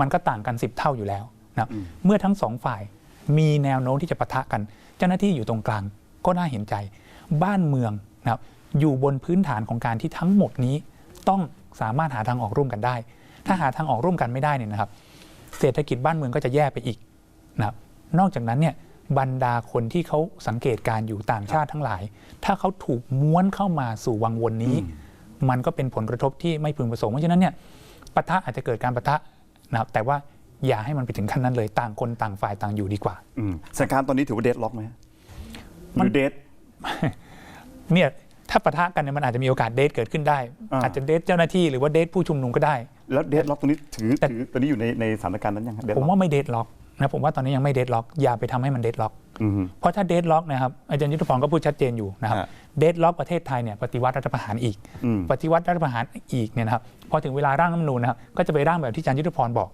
มันก็ต่างกัน 10 เท่าอยู่แล้วนะครับเมื่อทั้งสองฝ่ายมีแนวโน้มที่จะปะทะกัน เจ้าหน้าที่อยู่ตรงกลาง ก็น่าเห็นใจ บ้านเมืองนะครับอยู่บนพื้นฐานของการที่ทั้งหมดนี้ ต้องสามารถหาทางออกร่วมกันได้ ถ้าหาทางออกร่วมกันไม่ได้เนี่ยนะครับ เศรษฐกิจบ้านเมืองก็จะแย่ไปอีกนะครับนอกจากนั้นเนี่ยบรรดาคนที่เขาสังเกตการณ์อยู่ต่างชาติทั้งหลาย ถ้าเขาถูกม้วนเข้ามาสู่วังวนนี้ มันก็เป็นผลกระทบที่ไม่พึงประสงค์เพราะฉะนั้นเนี่ยปะทะอาจจะเกิดการปะทะนะครับแต่ว่าอย่าให้มันไปถึงขั้นนั้นเลยต่างคนต่างฝ่ายต่างอยู่ดีกว่าอืมสถานการณ์ตอนนี้ถือว่าเดดล็อกไหมฮะหรือเดดเนี่ยถ้าปะทะกันเนี่ยมันอาจจะมีโอกาสเดทเกิดขึ้นได้อ่าอาจจะเดทเจ้าหน้าที่หรือว่าเดทผู้ชุมนุมก็ได้ แล้วเดดล็อกตรงนี้ถือแต่ถือตอนนี้อยู่ในในสถานการณ์นั้นยังฮะ deadlock ผมว่าไม่เดทล็อกนะผมว่าตอนนี้ยังไม่เดทล็อกอย่าไปทำให้มันเดทล็อกอืมเพราะถ้าเดดล็อกนะครับอาจารย์ยุทธพรก็พูดชัดเจนอยู่นะครับฮะเดดล็อกประเทศไทยเนี่ยปฏิวัติรัฐประหารอีกอืมปฏิวัติรัฐประหารอีกเนี่ยนะครับพอถึงเวลาร่างรัฐธรรมนูญนะครับก็จะไปร่างแบบที่อาจารย์ยุทธพรบอก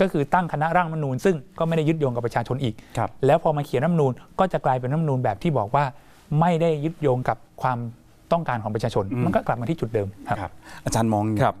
ก็คือตั้งคณะร่างรัฐธรรมนูญซึ่งก็ไม่ได้ยึดโยงกับประชาชนอีกครับแล้วพอมาเขียนรัฐธรรมนูญก็จะกลายเป็นรัฐธรรมนูญแบบที่บอกว่า ไม่ได้ยึดโยงกับความต้องการของประชาชน มันก็กลับมาที่จุดเดิมครับครับอาจารย์มองครับ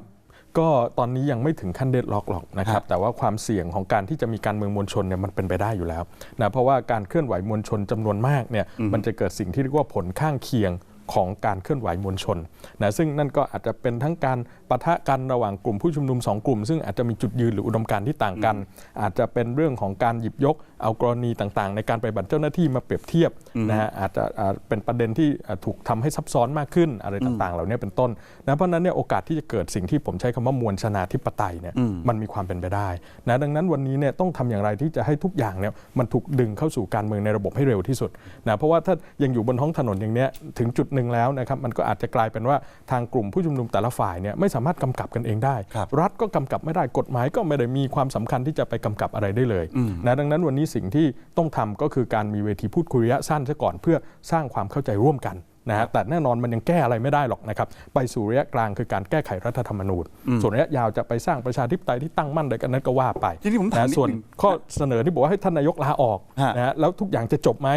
ก็ตอนนี้ยังไม่ถึงขั้นเดดล็อกหรอกนะครับแต่ว่าความเสี่ยงของการที่จะมีการเมืองมวลชนเนี่ยมันเป็นไปได้อยู่แล้วนะเพราะว่าการเคลื่อนไหวมวลชนจำนวนมากเนี่ยมันจะเกิดสิ่งที่เรียกว่าผลข้างเคียงของการเคลื่อนไหวมวลชนนะซึ่งนั่นก็อาจจะเป็นทั้งการปะทะกันระหว่างกลุ่มผู้ชุมนุมสองกลุ่ม ซึ่งอาจจะมีจุดยืนหรืออุดมการณ์ที่ต่างกัน อาจจะเป็นเรื่องของการหยิบยก เอากรณีต่างๆ ในการไปบัตรเจ้าหน้าที่มาเปรียบเทียบ นะฮะอาจจะอ่าเป็นประเด็นที่อ่าถูกทำให้ซับซ้อนมากขึ้นอะไรต่างๆ เหล่านี้เป็นต้นนะเพราะฉะนั้นเนี่ยโอกาสที่จะเกิดสิ่งที่ผมใช้คำว่ามวลชนาธิปไตยเนี่ยมันมีความเป็นไปได้นะดังนั้นวันนี้เนี่ยต้องทำอย่างไรที่จะให้ทุกอย่างเนี่ยมันถูกดึงเข้าสู่การเมืองในระบบให้เร็วที่สุดนะเพราะว่าถ้ายังอยู่บนท้องถนนอย่างเนี้ยถึงจุดหนึ่งแล้วนะครับมันก็อาจจะกลายเป็นว่าทางกลุ่มผู้ชุมนุมแต่ละฝ่ายเนี่ยไม่สามารถกำกับกันเองได้ครับรัฐก็กำกับไม่ได้กฎหมายก็ไม่ได้มีความสำคัญที่จะไปกำกับอะไรได้เลยนะดังนั้นวันนี้สิ่งที่ต้องทำก็คือการมีเวทีพูดคุยระยะสั้นซะก่อนเพื่อสร้างความเข้าใจร่วมกันนะฮะแต่แน่นอนมันยังแก้อะไรไม่ได้หรอกนะครับไปสู่ระยะกลางคือการแก้ไขรัฐธรรมนูญ ส่วนระยะยาวจะไปสร้างประชาธิปไตยที่ตั้งมั่นใดกันนั้นก็ว่าไปทีนี้ผมถามนะนิดส่วนนึงข้อเสนอที่บอกว่าให้ท่านนายกลาออกฮะนะฮะแล้วทุกอย่างจะจบไหม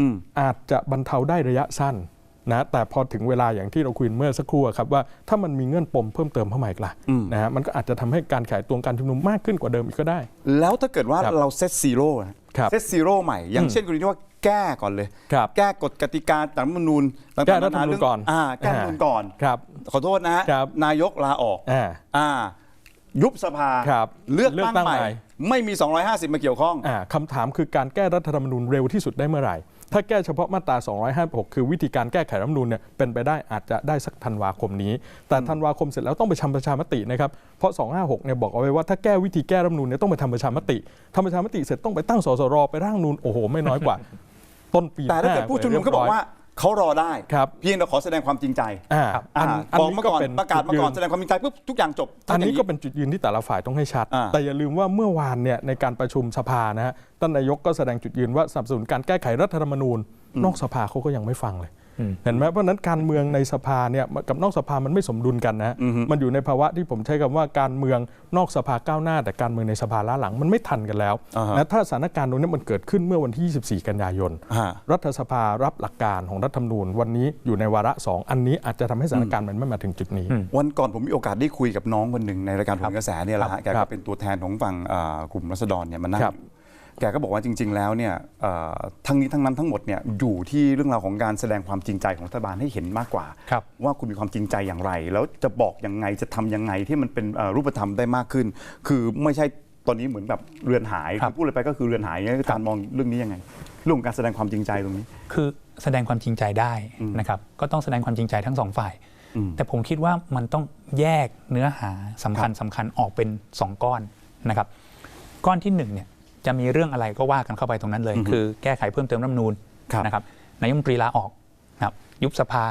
อืมอาจจะบรรเทาได้ระยะสั้นนะแต่พอถึงเวลาอย่างที่เราคุยเมื่อสักครู่อะครับว่าถ้ามันมีเงื่อนปมเพิ่มเติมเข้ามาอีกล่ะอืมนะฮะมันก็อาจจะทำให้การขยายตัวการชุมนุมมากขึ้นกว่าเดิมอีกก็ได้ แล้วถ้าเกิดว่าครับเราเซตซีโร่ครับเซตซีโร่ใหม่ อย่างเช่นกรณีที่ว่าแก้ก่อนเลย ครับแก้กฎกติกาตามรัฐธรรมนูญต่างๆแก้รัฐธรรมนูญาาเงก่อนอ่าแก้รัฐธรรมนูญก่อน ครับ ขอโทษนะฮะครับ นายกลาออกอ่า อ่ายุบสภา ครับเลือกเลือกตั้งตั้งใหม่ ใหม่ ไม่มี 250 มาเกี่ยวข้อง อ่าคำถามคือการแก้รัฐธรรมนูญเร็วที่สุดได้เมื่อไหร่ ถ้าแก้เฉพาะมาตรา 256 คือวิธีการแก้ไขรัฐธรรมนูญเนี่ยเป็นไปได้อาจจะได้สักธันวาคมนี้ แต่ธันวาคมเสร็จแล้วต้องไปทำประชามตินะครับ เพราะ 256 เนี่ยบอกเอาไว้ว่าถ้าแก้วิธีแก้รัฐธรรมนูญเนี่ยต้องไปทำประชามติทำประชามติเสร็จต้องไปตั้งสสรไปร่างนูนโอ้โหไม่น้อยกว่า ต้นปีแต่ถ้าเกิดหผู้ชุมนุมเขาบอกว่าเขารอได้ครับเพียงแต่ขอแสดงความจริงใจอ่าอ่าอันบอกนี้มาก็ก่อนเป็นประกาศมาก่อนจุดยืแสดงความจริงใจปุ๊บทุกอย่างจบ อันนี้ถ้าย่างก็เป็นจุดยืนที่แต่ละฝ่ายต้องให้ชัดอ่าแต่อย่าลืมว่าเมื่อวานเนี่ยในการประชุมสภานะฮะท่านนายกก็แสดงจุดยืนว่าสนับสนุนการแก้ไขรัฐธรรมนูญนอกสภาเขาก็ยังไม่ฟังเลย เห็นไหมเพราะฉะนั้นการเมืองในสภาเนี่ยกับนอกสภามันไม่สมดุลกันนะฮะมันอยู่ในภาวะที่ผมใช้คำว่าการเมืองนอกสภาก้าวหน้า แต่การเมืองในสภาล้าหลังมันไม่ทันกันแล้วอ่าฮะนะถ้าสถานการณ์ตรงนี้มันเกิดขึ้นเมื่อวันที่ 24 กันยายนฮะรัฐสภารับหลักการของรัฐธรรมนูญ วันนี้อยู่ในวาระสองอันนี้อาจจะทำให้สถานการณ์มันไม่มาถึงจุดนี้ วันก่อนผมมีโอกาสได้คุยกับน้องคนหนึ่งในรายการผลกระแสเนี่ยแหละฮะแกครัก็บเป็นตัวแทนของฝั่งเอ่อกลุ่มรัษฎรเนี่ยมานั่งครับอยู่ แกก็บอกว่าจริง ๆ แล้วเนี่ยเอ่อทั้งนี้ทั้งนั้นทั้งหมดเนี่ยอยู่ที่เรื่องราวของการแสดงความจริงใจของรัฐบาลให้เห็นมากกว่าครับว่าคุณมีความจริงใจอย่างไร แล้วจะบอกยังไงจะทำยังไงที่มันเป็นเอ่อรูปธรรมได้มากขึ้น คือไม่ใช่ตอนนี้เหมือนแบบเรือนหายครับพูดอะไรไปก็คือเรือนหายอาจารย์มองเรื่องนี้ยังไงเรื่องของการแสดงความจริงใจตรงนี้ คือแสดงความจริงใจได้นะครับก็ต้องแสดงความจริงใจทั้งสองฝ่ายอืมแต่ผมคิดว่ามันต้องแยกเนื้อหาสำคัญสำคัญออกเป็น 2 ก้อนนะครับ ก้อนที่1เนี่ย จะมีเรื่องอะไรก็ว่ากันเข้าไปตรงนั้นเลย คือแก้ไขเพิ่มเติมรัฐธรรมนูญครับนะครับนายกรัฐมนตรีลาออกนะครับยุบสภา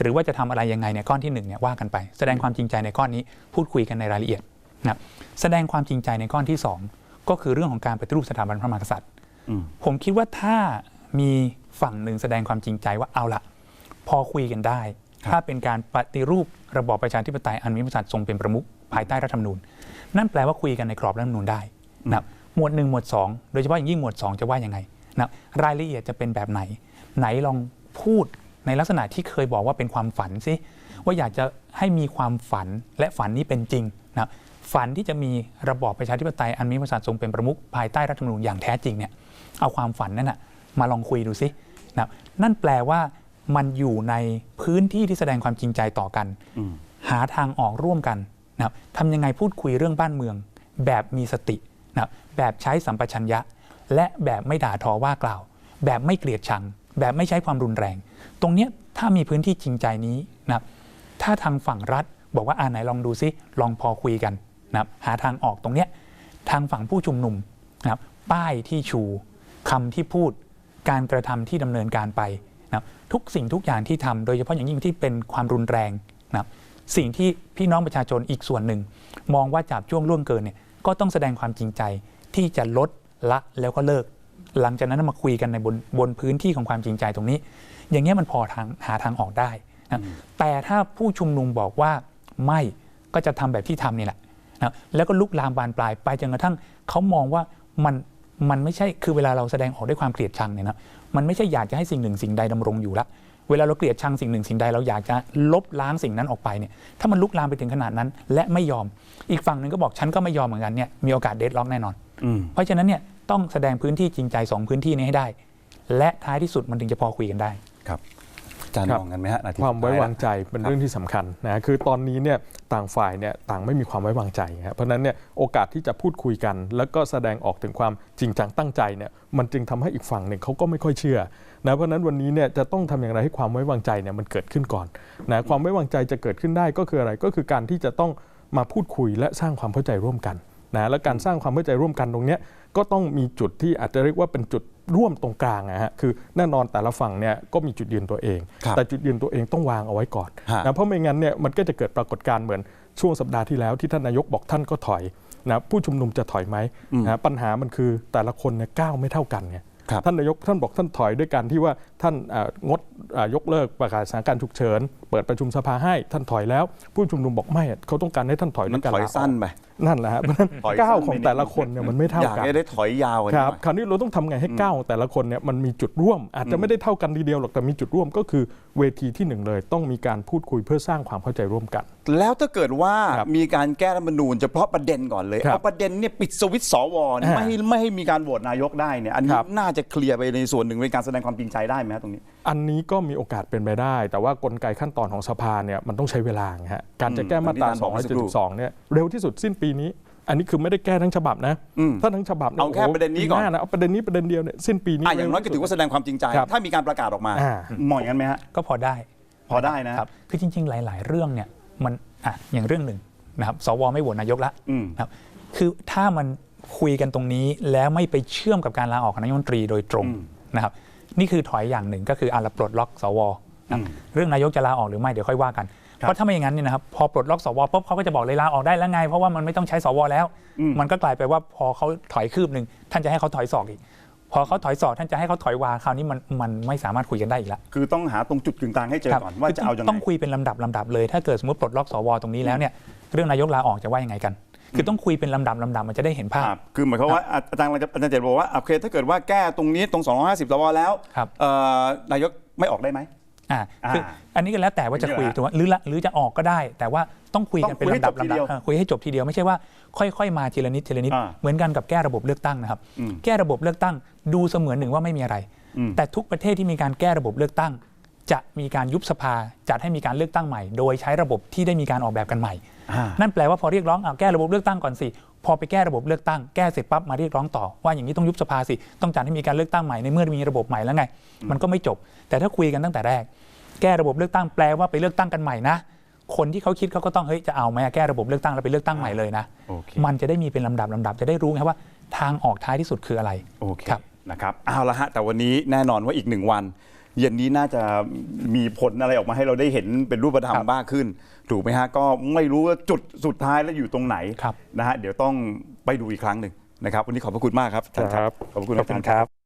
หรือว่าจะทำอะไรยังไงเนี่ยก้อนที่1เนี่ยว่ากันไป แสดงความจริงใจในก้อนนี้พูดคุยกันในรายละเอียดนะครับแสดงความจริงใจในก้อนที่ 2 ก็คือเรื่องของการปฏิรูปสถาบันพระมหากษัตริย์อืมผมคิดว่าถ้ามีฝั่งหนึ่งแสดงความจริงใจว่าเอาละพอคุยกันได้ครับถ้าเป็นการปฏิรูประบอบประชาธิปไตยอันมีพระมหากษัตริย์ทรงเป็นประมุขภายใต้รัฐธรรมนูญ นั่นแปลว่าคุยกันในกรอบรัฐธรรมนูญได้นะครับ หมวดหนึ่งหมวดสองโดยเฉพาะอย่างยิ่งหมวดสองจะว่ายังไงนะครับรายละเอียดจะเป็นแบบไหน ไหนลองพูดในลักษณะที่เคยบอกว่าเป็นความฝันสิว่าอยากจะให้มีความฝันและฝันนี้เป็นจริงนะครับฝันที่จะมีระบอบประชาธิปไตยอันมีพระมหากษัตริย์ทรงเป็นประมุขภายใต้รัฐธรรมนูญอย่างแท้จริงเนี่ยเอาความฝันนั่นนะมาลองคุยดูสินะครับนั่นแปลว่ามันอยู่ในพื้นที่ที่แสดงความจริงใจต่อกัน หาทางออกร่วมกันนะครับทำยังไงพูดคุยเรื่องบ้านเมือง แบบมีสติ นะแบบใช้สัมปชัญญะ และแบบไม่ด่าทอว่ากล่าว แบบไม่เกลียดชัง แบบไม่ใช้ความรุนแรง ตรงเนี้ยถ้ามีพื้นที่จริงใจนี้นะถ้าทางฝั่งรัฐบอกว่าอ่าไหนลองดูซิลองพอคุยกันนะหาทางออกตรงเนี้ยทางฝั่งผู้ชุมนุมนะป้ายที่ชูคำที่พูด การกระทำที่ดำเนินการไปนะทุกสิ่งทุกอย่างที่ทำโดยเฉพาะอย่างยิ่งที่เป็นความรุนแรงนะสิ่งที่พี่น้องประชาชนอีกส่วนหนึ่ง มองว่าจับจ้วงล่วงเกินเนี่ย ก็ต้องแสดงความจริงใจที่จะลดละแล้วก็เลิก หลังจากนั้นมาคุยกันในบนบนพื้นที่ของความจริงใจตรงนี้ อย่างเงี้ยมันพอทางหาทางออกได้นะแต่ถ้าผู้ชุมนุมบอกว่าไม่ก็จะทำแบบที่ทำนี่แหละนะแล้วก็ลุกลามบานปลายไปจนกระทั่งเขามองว่ามันมันไม่ใช่คือเวลาเราแสดงออกด้วยความเกลียดชังเนี่ยนะมันไม่ใช่อยากจะให้สิ่งหนึ่งสิ่งใดดำรงอยู่ละ เวลาเราเกลียดชังสิ่งหนึ่งสิ่งใดเราอยากจะลบล้างสิ่งนั้นออกไปเนี่ยถ้ามันลุกลามไปถึงขนาดนั้น และไม่ยอม อีกฝั่งหนึ่งก็บอกฉันก็ไม่ยอมเหมือนกันเนี่ยมีโอกาสเดดล็อกแน่นอนอืมเพราะฉะนั้นเนี่ยต้องแสดงพื้นที่จริงใจสองพื้นที่นี้ให้ได้ และท้ายที่สุดมันถึงจะพอคุยกันได้ครับ อาจารย์ครัมบองกันไหมฮะนาทีความไว้สุดท้ยวางใจเป็นเรื่องที่สำคัญนะคือตอนนี้เนี่ยต่างฝ่ายเนี่ยต่างไม่มีความไว้วางใจครับเพราะฉะนั้นเนี่ยโอกาสที่จะพูดคุยกัน แล้วก็แสดงออกถึงความจริงจังตั้งใจเนี่ยมันจึงทำให้อีกฝั่งหนึ่งเขาก็ไม่ค่อยเชื่อนะเพราะฉะนั้นวันนี้เนี่ยจะต้องทำอย่างไรให้ความไว้วางใจเนี่ยมันเกิดขึ้นก่อนนะความไว้วางใจจะเกิดขึ้นได้ก็คืออะไรก็คือการที่จะต้องมาพูดคุยและสร้างความเข้าใจร่วมกันนะและการสร้างความเข้าใจร่วมกันตรงเนี้ยก็ต้องมีจุดที่อาจจะเรียกว่าเป็นจุด ร่วมตรงกลางนะฮะคือแน่นอนแต่ละฝั่งเนี่ยก็มีจุดยืนตัวเองครับแต่จุดยืนตัวเองต้องวางเอาไว้ก่อนฮะนะเพราะไม่งั้นเนี่ยมันก็จะเกิดปรากฏการณ์เหมือนช่วงสัปดาห์ที่แล้วที่ท่านนายกบอกท่านก็ถอยนะผู้ชุมนุมจะถอยไหมนะปัญหามันคือแต่ละคนเนี่ยก้าวไม่เท่ากันไงครับ ท่านนายกท่านบอกท่านถอยด้วยการที่ว่าท่านเอ่องดเอ่อยกเลิกประกาศสถานการณ์ฉุกเฉิน เปิดประชุมสภาให้ท่านถอยแล้ว ผู้ชุมนุมบอกไม่อะเขาต้องการให้ท่านถอยมัด้นวยการถอยลาออกสั้นไปนั่นแหละฮะเพราะฉะนั้นถอยสั้นก้าวของไปนิดแต่ละคนเนี่ยมันไม่เท่าอยากกันให้ได้ถอยยาวกันครับหน่อยคราวนี้เราต้องทำไงให้ก้าวของแต่ละคนเนี่ยมันมีจุดร่วม อาจจะไม่ได้เท่ากันทีเดียวหรอกแต่มีจุดร่วมก็คือ เวทีที่หนึ่งเลย ต้องมีการพูดคุยเพื่อสร้างความเข้าใจร่วมกัน แล้วถ้าเกิดว่าครับมีการแก้รัฐธรรมนูญเฉพาะประเด็นก่อนเลยครับเอาประเด็นเนี่ยปิดสวิตช์สวเนี่ยอ่าไม่ให้ไม่ให้มีการโหวตนายกได้เนี่ยอันนี้ครับน่าจะเคลียร์ไปในส่วนหนึ่งในการแสดงความจริงใจได้ไหมฮะตรงนี้ อันนี้ก็มีโอกาสเป็นไปได้ แต่ว่ากลไกขั้นตอนของสภาเนี่ยมันต้องใช้เวลาไงฮะการจะแก้มาตราอืมอันนี้อาจารย์บอกเมื่อสักครู่272เนี่ยเร็วที่สุดสิ้นปีนี้ อันนี้คือไม่ได้แก้ทั้งฉบับนะอืมถ้าทั้งฉบับนี่ยเอาแค่โโหประเด็นนี้ก่อน ปีหานะเอาประเด็นนี้ประเด็นเดียวเนี่ยสิ้นปีนี้ อะอย่างน้อยก็ถือว่าแสดงความจริงใจ ครับถ้ามีการประกาศออกมาอ่า มองอย่างนั้นไหมฮะ ก็พอได้พอได้นะ ครับคือจริง ๆ หลาย ๆ เรื่องเนี่ยมันอะอย่างเรื่องหนึ่งนะครับสวไม่โหวตนายกละอืม นะครับคือถ้ามันคุยกันตรงนี้แล้วไม่ไปเชื่อมกับการลาออกของนายกรัฐมนตรีโดยตรงอืมนะครับนี่คือถอยอย่างหนึ่งก็คืออะเราปลดล็อกสวนะครับอืมเรื่องนายกจะลาออกหรือไม่เดี๋ยวค่อยว่ากันครับ เพราะถ้าไม่อย่างนั้นเนี่ยนะครับพอปลดล็อกสวปุ๊บเขาก็จะบอกเลยลาออกได้แล้วไง เพราะว่ามันไม่ต้องใช้สวแล้วอืมมันก็กลายไปว่าพอเขาถอยคืบหนึ่งท่านจะให้เขาถอยศอกอีกพอเขาถอยศอกท่านจะให้เขาถอยวาคราวนี้มันมันไม่สามารถคุยกันได้อีกแล้วคือต้องหาตรงจุดกึ่งกลางให้เจอครับก่อนว่าจะเอายังไงต้องคุยเป็นลำดับลำดับเลย ถ้าเกิดสมมติปลดล็อกสวตรงนี้แล้วเนี่ยเรื่องนายกลาออกจะว่ายังไงกัน คือต้องคุยเป็นลำดับลำดับมันจะได้เห็นภาพครับคือหมายความว่าอาอาจารย์อาจารย์อาจารย์เจตบอกว่าโอเคถ้าเกิดว่าแก้ตรงนี้ตรง 250สวแล้วครับเอ่อนายกไม่ออกได้ไหม อ่าคืออันนี้ก็แล้วแต่ว่าจะคุยนี่แหละถูกไหมหรือละหรือจะออกก็ได้ แต่ว่าต้องคุยกันเป็นต้องคุยให้จบทีลำดับลำเดีดับยวเออคุยให้จบทีเดียวไม่ใช่ว่าค่อยๆ มาทีละนิดทีละนิดอ่าเหมือนกันกับแก้ระบบเลือกตั้งนะครับอืมแก้ระบบเลือกตั้งดูเสมือนหนึ่งว่าไม่มีอะไรอืมแต่ทุกประเทศที่มีการแก้ระบบเลือกตั้ง จะมีการยุบสภาจัดให้มีการเลือกตั้งใหม่ โดยใช้ระบบที่ได้มีการออกแบบกันใหม่อ่านั่นแปลว่าพอเรียกร้องเอาแก้ระบบเลือกตั้งก่อนสิ พอไปแก้ระบบเลือกตั้งแก้เสร็จปั๊บมาเรียกร้องต่อว่าอย่างนี้ต้องยุบสภาสิต้องจัดให้มีการเลือกตั้งใหม่ในเมื่อมีระบบใหม่แล้วไง มันก็ไม่จบ แต่ถ้าคุยกันตั้งแต่แรก แก้ระบบเลือกตั้งแปลว่าไปเลือกตั้งกันใหม่นะ คนที่เขาคิดเขาก็ต้องเฮ้ยจะเอาไหมอะแก้ระบบเลือกตั้งแล้วไปเลือกตั้งใหม่เลยนะโอเคมันจะได้มีเป็นลำดับลำดับจะได้รู้ไงว่าทางออกท้ายที่สุดคืออะไรโอเคครับนะครับเอาละฮะแต่วันนี้แน่นอนว่าอีกหนึ่งวันเย็นนี้น่าจะมีผลอะไรออกมาให้เราได้เห็นเป็นรูปธรรครัมบมากขึ้น ถูกไหมฮะก็ไม่รู้ว่าจุดสุดท้ายแล้วอยู่ตรงไหนครับนะฮะเดี๋ยวต้องไปดูอีกครั้งหนึ่งนะครับวันนี้ขอบพระคุณมากครับอาจารย์ครับขอบพระคุณขอบคุณครับ